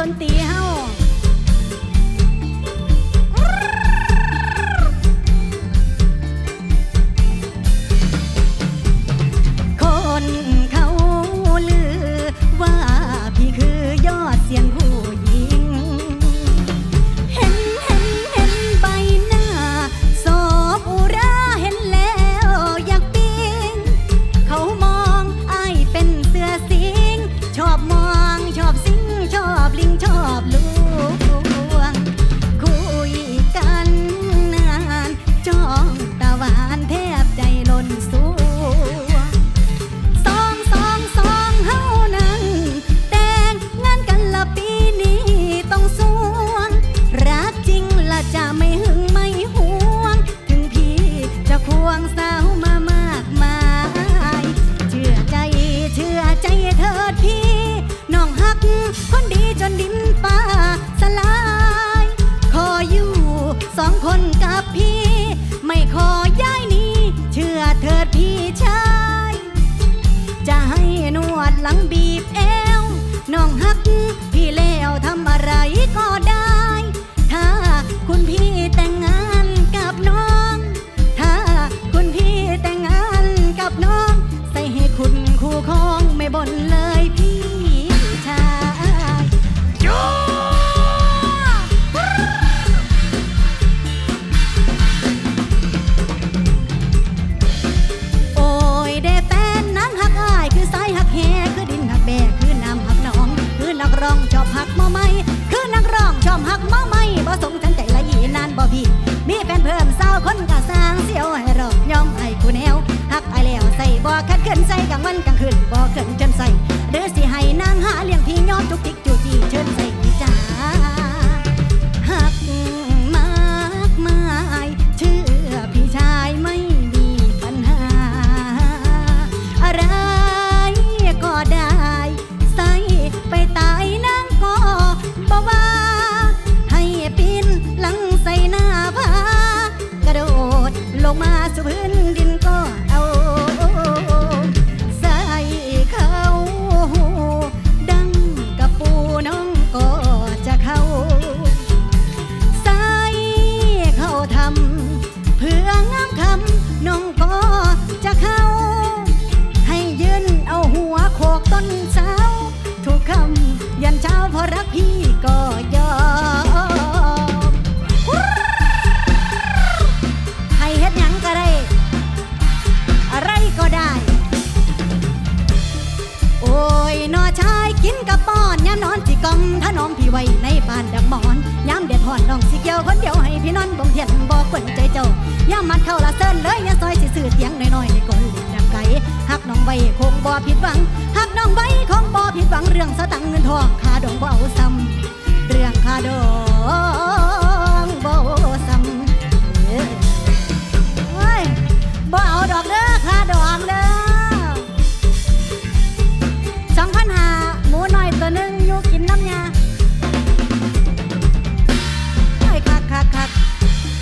ดนตรีเฮา คนกับพี่ ไม่ขอย้ายหนี้ เชื่อเถิดพี่ชาย จะให้นวดหลังบีบเอ อบหักมอไม่คือนักร้องชอบหักมาไม่บ่สงฉันใจละยีนานบ่พี่มีแฟนเพิ่มสาวคนกะสร้างเสียวให้รอกยอมให้กูแนวหักไปแล้วใส่บ่คัดขึ้นใส่กลางวันกลางคืนบ่เกิน น้องก็จะเข้า ให้ยืนเอาหัวโขกต้นเสาทุกคำยันเช้าพราะรักพี่ก็ยอมให้เฮ็ดหยังก็ได้ อะไรก็ได้ โอ้ยนอชายกินกระป้อนยามนอนสิกอมถ้าน้องพี่ไว้ในบ้านดักมอนยามเด็ดหอนน้องสิเกี่ยวคน ท่ามมัดเข้าละเซินเลยอยาซอยสิสื่อเสียงน้อยๆในกลิ่นดังไก่หักน้องใบคงบ่ผิดหวังหักน้องใบคงบ่ผิดหวังเรื่องสตังเงินทองคาดองบ่เอาซ้ำเรื่องคาดอง